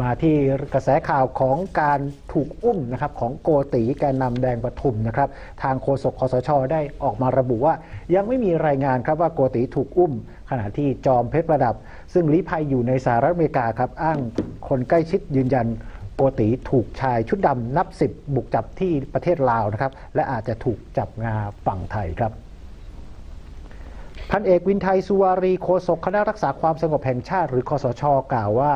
มาที่กระแสข่าวของการถูกอุ้มนะครับของโกตีแกนนำแดงปทุมนะครับทางโฆษกคสชได้ออกมาระบุว่า ยังไม่มีรายงานครับว่าโกตีถูกอุ้ม ขณะที่จอมเพชรประดับ ซึ่งลี้ภัยอยู่ในสหรัฐอเมริกาครับอ้างคนใกล้ชิดยืนยันโกตีถูกชายชุดดำนับสิบบุกจับที่ประเทศลาวนะครับและอาจจะถูกจับงาฝั่งไทยครับ พันเอกวินไทยสุวารีโฆษกคณะรักษาความสงบแห่งชาติ หรือคอสช กล่าวว่า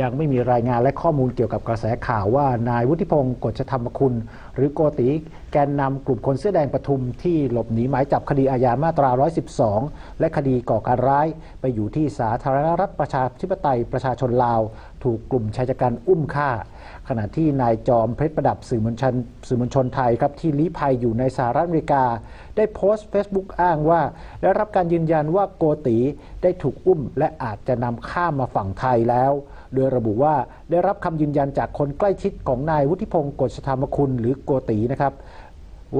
ยังไม่มีรายงานและข้อมูลเกี่ยวกับกระแสข่าวว่านายวุฒิพงศ์กฎชธรรมคุณ หรือโกติแกนนำกลุ่มคนเสื้อแดงปทุมที่หลบหนีหมายจับคดีอาญามาตรา 112 และคดีก่อการร้าย ไปอยู่ที่สาธารณรัฐประชาธิปไตยประชาชนลาวถูกกลุ่มชายชะกันอุ้มฆ่า ขณะที่นายจอมเพชรประดับสื่อมวลชนสื่อมวลชนไทยครับที่ลี้ภัยอยู่ในสหรัฐอเมริกา ได้โพสต์ Facebook อ้างว่า ได้รับการยืนยันว่าโกตีได้ถูกอุ้ม และอาจจะนำข้ามมาฝั่งไทยแล้ว โดยระบุว่าได้รับคำยืนยันจากคนใกล้ชิดของนายวุฒิพงศ์กฎชธรรมคุณหรือโกตีนะครับ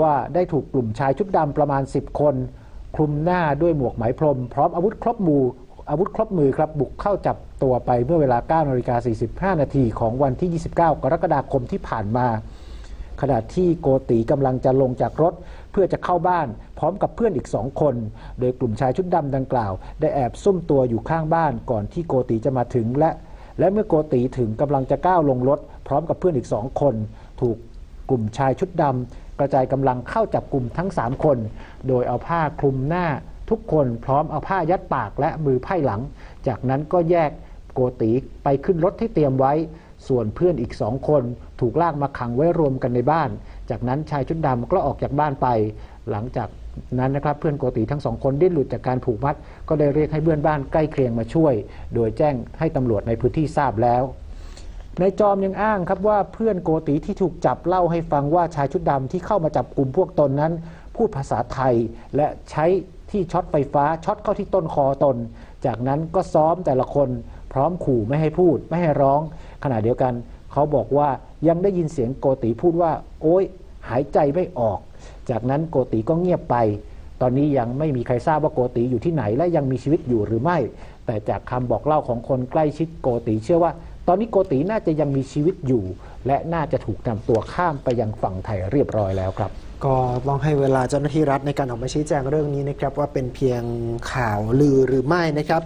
ว่าได้ถูกกลุ่มชายชุดดำประมาณ 10 คนคลุมหน้าด้วยหมวกไหมพรม พร้อมอาวุธครบมือ อาวุธครบมือครับบุกเข้าจับตัวไปเมื่อเวลา9นาฬิกา45 นาทีของวันที่ 29 กรกฎาคมที่ผ่านมา ขณะที่โกตีกำลังจะลงจากรถ เพื่อจะเข้าบ้าน พร้อมกับเพื่อนอีกสองคน โดยกลุ่มชายชุดดำดังกล่าว ได้แอบซุ่มตัวอยู่ข้างบ้านก่อนที่โกตีจะมาถึงและ และเมื่อโกตีถึงกำลังจะก้าวลงรถ พร้อมกับเพื่อนอีกสองคน ถูกกลุ่มชายชุดดำกระจายกำลังเข้าจับกลุ่มทั้ง 3 คน โดยเอาผ้าคลุมหน้า ทุกคนพร้อมเอาผ้ายัดปากและมือไพ่หลัง จากนั้นก็แยกโกตีไปขึ้นรถที่เตรียมไว้ ส่วนเพื่อนอีกสองคนถูกลากมาขังไว้รวมกันในบ้าน จากนั้นชายชุดดำก็ออกจากบ้านไป หลังจากนั้นนะครับเพื่อนโกติทั้งสองคนได้หลุดจากการผูกมัด ก็ได้เรียกให้เพื่อนบ้านใกล้เคียงมาช่วย โดยแจ้งให้ตำรวจในพื้นที่ทราบแล้วในจอมยังอ้างครับว่าเพื่อนโกติที่ถูกจับเล่าให้ฟังว่าชายชุดดำที่เข้ามาจับกลุ่มพวกตนนั้น พูดภาษาไทยและใช้ ที่ช็อตไฟฟ้าช็อตเข้าที่ต้นคอตน จากนั้นก็ซ้อมแต่ละคนพร้อมขู่ไม่ให้พูดไม่ให้ร้อง ขณะเดียวกัน เขาบอกว่ายังได้ยินเสียงโกติพูดว่า โอ๊ย หายใจไม่ออก จากนั้นโกติก็เงียบไป ตอนนี้ยังไม่มีใครทราบว่าโกติอยู่ที่ไหนและยังมีชีวิตอยู่หรือไม่ แต่จากคำบอกเล่าของคนใกล้ชิดโกติเชื่อว่า ตอนนี้โกติน่าจะยังมีชีวิตอยู่ และน่าจะถูกนำตัวข้ามไปยังฝั่งไทยเรียบร้อยแล้วครับ ก็ต้องให้เวลาเจ้าหน้าที่รัฐในการออกมาชี้แจงเรื่องนี้นะครับว่าเป็นเพียงข่าวลือหรือไม่นะครับ